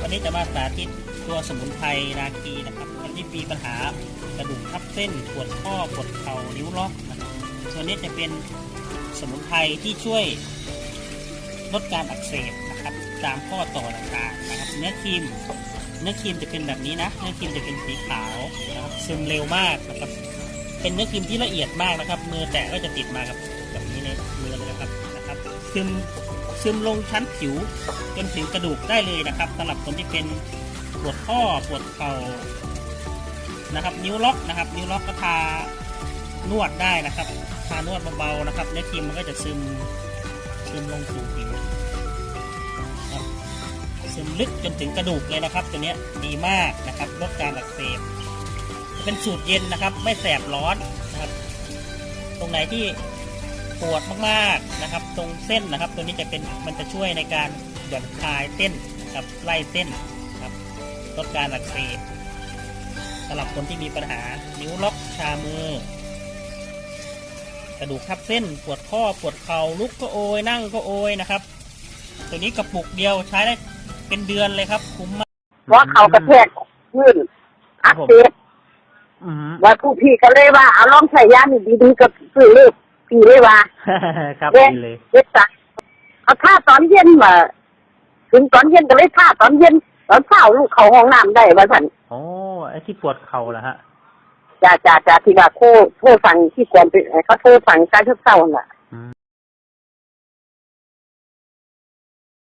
วันนี้จะมาสาธิตตัวสมุนไพรนาคีนะครับคนที่มีปัญหากระดูกทับเส้นปวดข้อปวดเข่านิ้วล็อกนะครับส่วนนี้จะเป็นสมุนไพรที่ช่วยลดการอักเสบนะครับ ตามข้อต่อต่างๆนะครับ เนื้อครีมเนื้อครีมจะเป็นแบบนี้นะเนื้อครีมจะเป็นสีขาวนะครับซึมเร็วมากนะครับ เป็นเนื้อครีมที่ละเอียดมากนะครับ มือแตะก็จะติดมากับแบบนี้ในมือเลยนะครับนะครับซึม ซึมลงชั้นผิวจนถึงกระดูกได้เลยนะครับสำหรับคนที่เป็นปวดข้อปวดเข่านะครับ นิ้วล็อกนะครับ นิ้วล็อกก็ทานวดได้นะครับทานวดเบาๆนะครับเนื้อครีมมันก็จะซึมซึมลงสู่ผิวซึมลึกจนถึงกระดูกเลยนะครับ ตัวนี้ดีมากนะครับลดการอักเสบเป็นสูตรเย็นนะครับ ไม่แสบร้อนนะครับ ตรงไหนที่ ปวดมากๆนะครับ ตรงเส้นนะครับ ตัวนี้จะเป็นมันจะช่วยในการหย่อนคลายเส้นนะครับไล่เส้นนะครับลดการอักเสบสำหรับคนที่มีปัญหา นิ้วล็อกชามือกระดูกทับเส้นปวดข้อปวดเข่าลุกก็โอยนั่งก็โอยนะครับ ตัวนี้กระปุกเดียวใช้ได้เป็นเดือนเลยครับ คุ้มมากเพราะเขากระแทกพื้นอักเสบอืมว่าผู้พี่ก็เลยว่าเอาลองใส่ยานี่ดีๆกับซื้อเลข พี่เลยว่าครับเด็ดีเลยเด็กสักเอาท่าตอนเย็นมาถึงตอนเย็นก็เลยท่าตอนเย็นตอนเช้าลูกเขาห้องน้ำได้ว่าสันโอ้ไอ้ที่ปวดเข่าเหรอฮะจ่าจ่าจ่าที่ว่าโคโทรฟังที่กวนไปเขาโทรฟังการเช้าๆน่ะ